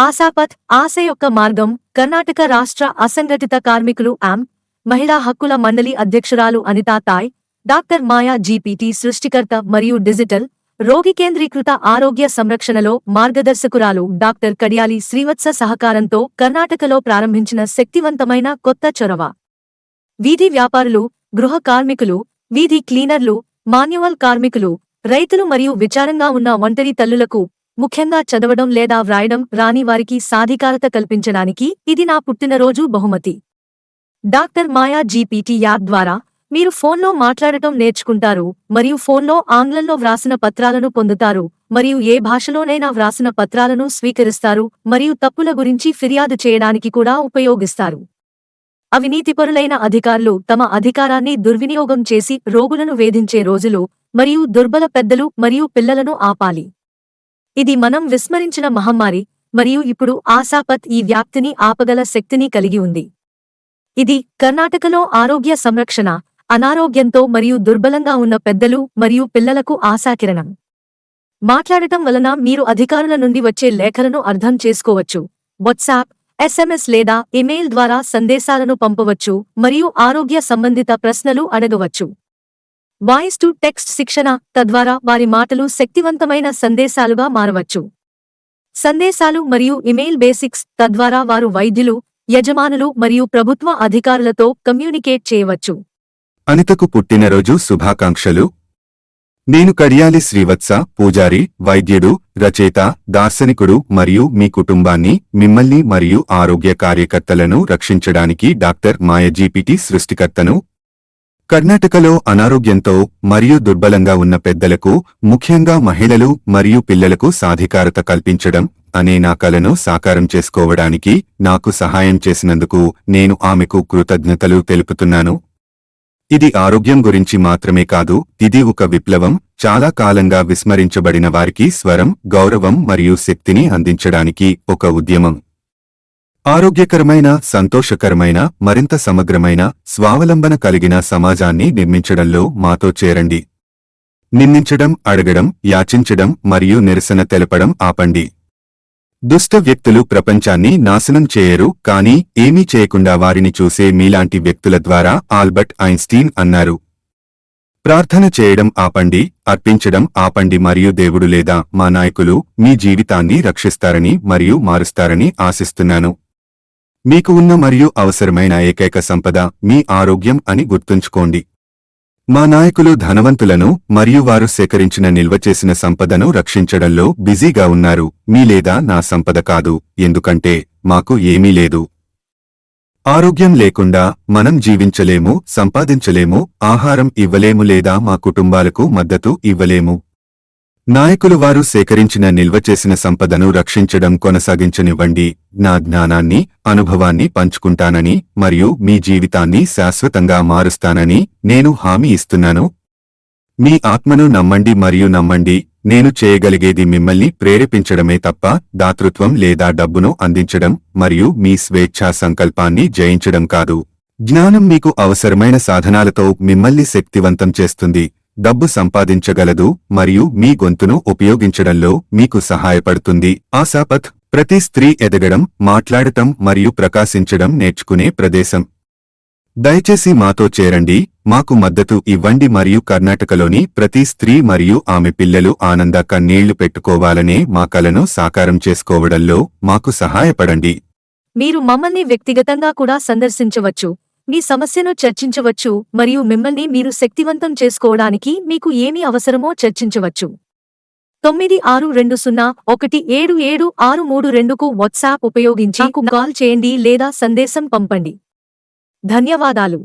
ఆశాపథ్ ఆశ యొక్క మార్గం కర్ణాటక రాష్ట్ర అసంఘటిత కార్మికులు యామ్ మహిళా హక్కుల మండలి అధ్యక్షురాలు అనితా తాయ్ డాక్టర్ మాయా జీపీటీ సృష్టికర్త మరియు డిజిటల్ రోగి కేంద్రీకృత ఆరోగ్య సంరక్షణలో మార్గదర్శకురాలు డాక్టర్ కడియాలి శ్రీవత్స సహకారంతో కర్ణాటకలో ప్రారంభించిన శక్తివంతమైన కొత్త చొరవ. వీధి వ్యాపారులు గృహ కార్మికులు వీధి క్లీనర్లు మాన్యువల్ కార్మికులు రైతులు మరియు విచారంగా ఉన్న ఒంటరి తల్లులకు ముఖ్యంగా చదవడం లేదా వ్రాయడం రాని వారికి సాధికారత కల్పించడానికి ఇది నా పుట్టినరోజు బహుమతి. డాక్టర్ మాయా జీపీటీ యాప్ ద్వారా మీరు ఫోన్లో మాట్లాడటం నేర్చుకుంటారు మరియు ఫోన్లో ఆంగ్లంలో వ్రాసిన పత్రాలను పొందుతారు మరియు ఏ భాషలోనైనా వ్రాసిన పత్రాలను స్వీకరిస్తారు మరియు తప్పుల గురించి ఫిర్యాదు చేయడానికి కూడా ఉపయోగిస్తారు. అవినీతిపరులైన అధికారులు తమ అధికారాన్ని దుర్వినియోగం చేసి రోగులను వేధించే రోజులు మరియు దుర్బల పెద్దలు మరియు పిల్లలను ఆపాలి. ఇది మనం విస్మరించిన మహమ్మారి మరియు ఇప్పుడు ఆశాపత్ ఈ వ్యాప్తిని ఆపగల శక్తిని కలిగి ఉంది. ఇది కర్ణాటకలో ఆరోగ్య సంరక్షణ అనారోగ్యంతో మరియు దుర్బలంగా ఉన్న పెద్దలు మరియు పిల్లలకు ఆశాకిరణం. మాట్లాడటం వలన మీరు అధికారుల నుండి వచ్చే లేఖలను అర్థం చేసుకోవచ్చు. వాట్సాప్ ఎస్ఎంఎస్ లేదా ఇమెయిల్ ద్వారా సందేశాలను పంపవచ్చు మరియు ఆరోగ్య సంబంధిత ప్రశ్నలు అడగవచ్చు. వాయిస్ టు టెక్స్ట్ శిక్షణ తద్వారా వారి మాటలు శక్తివంతమైన సందేశాలుగా మారవచ్చు. సందేశాలు మరియు ఇమెయిల్ బేసిక్స్ తద్వారా వారు వైద్యులు యజమానులు మరియు ప్రభుత్వ అధికారులతో కమ్యూనికేట్ చేయవచ్చు. అనితకు పుట్టినరోజు శుభాకాంక్షలు. నేను కడియాలి శ్రీవత్స పూజారి వైద్యుడు రచయిత దార్శనికుడు మరియు మీ కుటుంబాన్ని మిమ్మల్ని మరియు ఆరోగ్య కార్యకర్తలను రక్షించడానికి డాక్టర్ మాయజీపీటీ సృష్టికర్తను కర్ణాటకలో అనారోగ్యంతో మరియు దుర్బలంగా ఉన్న పెద్దలకు ముఖ్యంగా మహిళలు మరియు పిల్లలకు సాధికారత కల్పించడం అనే నా కలను సాకారం చేసుకోవడానికి నాకు సహాయం చేసినందుకు నేను ఆమెకు కృతజ్ఞతలు తెలుపుతున్నాను. ఇది ఆరోగ్యం గురించి మాత్రమే కాదు ఇది ఒక విప్లవం చాలా కాలంగా విస్మరించబడిన వారికి స్వరం గౌరవం మరియు శక్తిని అందించడానికి ఒక ఉద్యమం. ఆరోగ్యకరమైన సంతోషకరమైన మరింత సమగ్రమైన స్వావలంబన కలిగిన సమాజాన్ని నిర్మించడంలో మాతో చేరండి. నిందించడం అడగడం యాచించడం మరియు నిరసన తెలపడం ఆపండి. దుష్ట వ్యక్తులు ప్రపంచాన్ని నాశనం చేయరు కానీ ఏమీ చేయకుండా వారిని చూసే మీలాంటి వ్యక్తుల ద్వారా ఆల్బర్ట్ ఐన్స్టీన్ అన్నారు. ప్రార్థన చేయడం ఆపండి అర్పించడం ఆపండి మరియు దేవుడు లేదా మా నాయకులు మీ జీవితాన్ని రక్షిస్తారని మరియు మారుస్తారని ఆశిస్తున్నాను. మీకు ఉన్న మరియు అవసరమైన ఏకైక సంపద మీ ఆరోగ్యం అని గుర్తుంచుకోండి. మా నాయకులు ధనవంతులను మరియు వారు సేకరించిన నిల్వ చేసిన సంపదను రక్షించడంలో బిజీగా ఉన్నారు. మీ లేదా నా సంపద కాదు. ఎందుకంటే మాకు ఏమీ లేదు. ఆరోగ్యం లేకుండా మనం జీవించలేము సంపాదించలేము ఆహారం ఇవ్వలేము లేదా మా కుటుంబాలకు మద్దతు ఇవ్వలేము. నాయకులు వారు సేకరించిన నిల్వ చేసిన సంపదను రక్షించడం కొనసాగించనివ్వండి. నా జ్ఞానాన్ని అనుభవాన్ని పంచుకుంటానని మరియు మీ జీవితాన్ని శాశ్వతంగా మారుస్తానని నేను హామీ ఇస్తున్నాను. మీ ఆత్మను నమ్మండి మరియు నమ్మండి. నేను చేయగలిగేది మిమ్మల్ని ప్రేరేపించడమే తప్ప దాతృత్వం లేదా డబ్బును అందించడం మరియు మీ స్వేచ్ఛా సంకల్పాన్ని జయించడం కాదు. జ్ఞానం మీకు అవసరమైన సాధనాలతో మిమ్మల్ని శక్తివంతం చేస్తుంది. డబ్బు సంపాదించగలదు మరియు మీ గొంతును ఉపయోగించడంలో మీకు సహాయపడుతుంది. ఆశాపథ్ ప్రతి స్త్రీ ఎదగడం మాట్లాడటం మరియు ప్రకాశించడం నేర్చుకునే ప్రదేశం. దయచేసి మాతో చేరండి మాకు మద్దతు ఇవ్వండి మరియు కర్ణాటకలోని ప్రతి స్త్రీ మరియు ఆమె పిల్లలు ఆనంద కన్నీళ్ళు పెట్టుకోవాలనే మా కలను సాకారం చేసుకోవడంలో మాకు సహాయపడండి. మీరు మమ్మల్ని వ్యక్తిగతంగా కూడా సందర్శించవచ్చు. మీ సమస్యను చర్చించవచ్చు మరియు మిమ్మల్ని మీరు శక్తివంతం చేసుకోవడానికి మీకు ఏమి అవసరమో చర్చించవచ్చు. తొమ్మిది ఆరు రెండు సున్నా ఒకటి ఏడు ఏడు ఆరు మూడు రెండుకు వాట్సాప్ ఉపయోగించి కాల్ చేయండి లేదా సందేశం పంపండి. ధన్యవాదాలు.